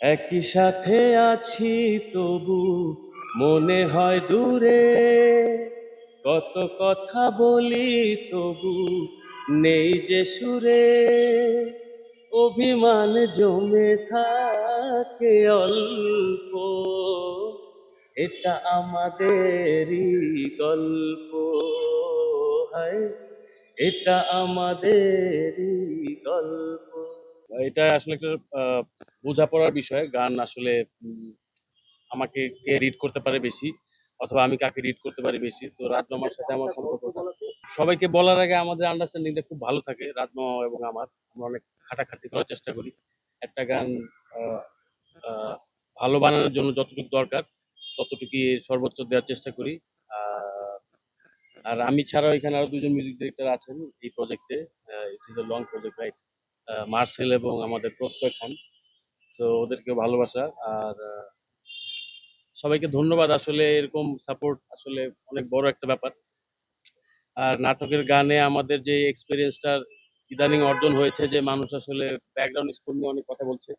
একই সাথে আছি তবু মনে হয় দূরে। কত কথা বলি তবু নেই যে সুরে। অভিমান জমে থাকে অল্প, এটা আমাদেরই গল্প এটা আমাদেরই গল্প। এটা আসলে একটা বোঝাপড়ার বিষয়ে গান আসলে আমাকে কে রিড করতে পারে বেশি অথবা আমি কাকে রিড করতে পারি বেশি। তো রাজমামার সাথে আমার সম্পর্কটা সবাইকে বলার আগে আমাদের আন্ডারস্ট্যান্ডিংটা খুব ভালো থাকে। রাজমামা এবং আমার আমরা অনেক খাটাখাটি করার চেষ্টা করি। একটা গান ভালো বানানোর জন্য যতটুকু দরকার ততটুকুই সর্বোচ্চ দেওয়ার চেষ্টা করি। আহ, আর আমি ছাড়াও এখানে আরও দুজন মিউজিক ডিরেক্টর আছেন এই প্রজেক্টে it is a long project right Marcel এবং আমাদের প্রত্যয় খান। সো ওদেরকেও ভালোবাসা আর সবাইকে ধন্যবাদ। আসলে এরকম সাপোর্ট আসলে অনেক বড় একটা ব্যাপার। আর নাটকের গানে আমাদের যে এক্সপিরিয়েন্সটা ইদানিং অর্জন হয়েছে যে মানুষ আসলে ব্যাকগ্রাউন্ড স্কোর নিয়ে অনেক কথা বলছে।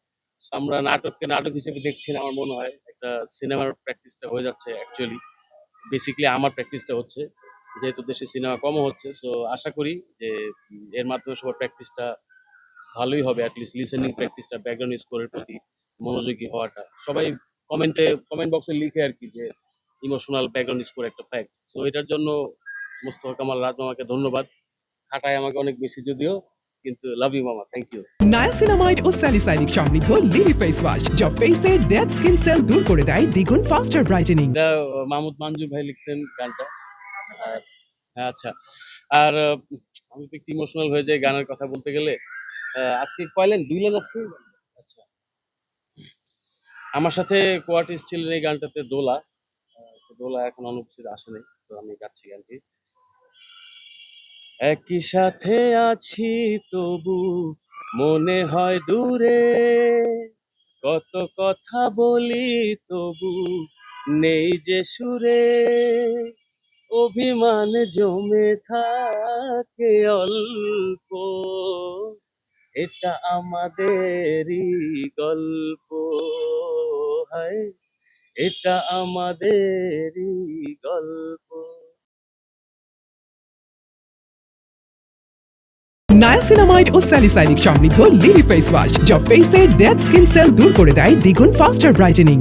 আমরা নাটককে নাটক হিসেবে দেখছি আমার মনে হয়। একটা সিনেমার প্র্যাকটিসটা হয়ে যাচ্ছে অ্যাকচুয়ালি বেসিক্যালি আমার প্র্যাকটিসটা হচ্ছে, যেহেতু দেশে সিনেমা কমও হচ্ছে। সো আশা করি যে এর মাধ্যমে সবার প্র্যাকটিসটা ভালোই হবে অ্যাটলিস্ট লিসেনিং প্র্যাকটিসটা ব্যাকগ্রাউন্ড স্কোরের প্রতি মনোযোগী হওয়াটা। সবাই কমেন্টে কমেন্ট বক্সে লিখে আর কি যে ইমোশনাল ব্যাকগ্রাউন্ড স্কোর একটা ফ্যাক্ট সো এটার জন্য মোস্তফা কামাল রাজ মামাকে ধন্যবাদ। খাটায় আমাকে অনেক বেশি যদিও কিন্তু লাভ ইউ মামা থ্যাংক ইউ নায়াসিনামাইড ও স্যালিসাইনিক সমৃদ্ধ লিলি ফেস ওয়াশ যা ফেসের ডেড স্কিন সেল দূর করে দেয় দ্বিগুণ ফাস্টার ব্রাইটেনিং এটা মাহমুদ মানজুর ভাই লিখছেন গানটা। আর হ্যাঁ আচ্ছা। আর আমি তো একটু ইমোশনাল হয়ে যাই গানের কথা বলতে গেলে। আজকে কয়লেন? দুই লাইন আজকে? আচ্ছা। আমার সাথে কোয়ার্টিস্ট ছিলেন এই গানটাতে দোলা। দোলা এখন অনুপস্থিত আসেনি তো আমি গাচ্ছি গানটি। একই সাথে আছি, তবু মনে হয় দূরে। কত কথা বলি, তবু নেই যে সুরে। অভিমান জমে থাকে অল্প। এটা আমাদেরই গল্প, হয়। এটা আমাদেরই গল্প। নায়াসিনামাইড ও স্যালিসাইনিক সমৃদ্ধ লিলি ফেস ওয়াশ যা ফেসের ডেড স্কিন সেল দূর করে দেয় দ্বিগুণ ফাস্টার ব্রাইটেনিং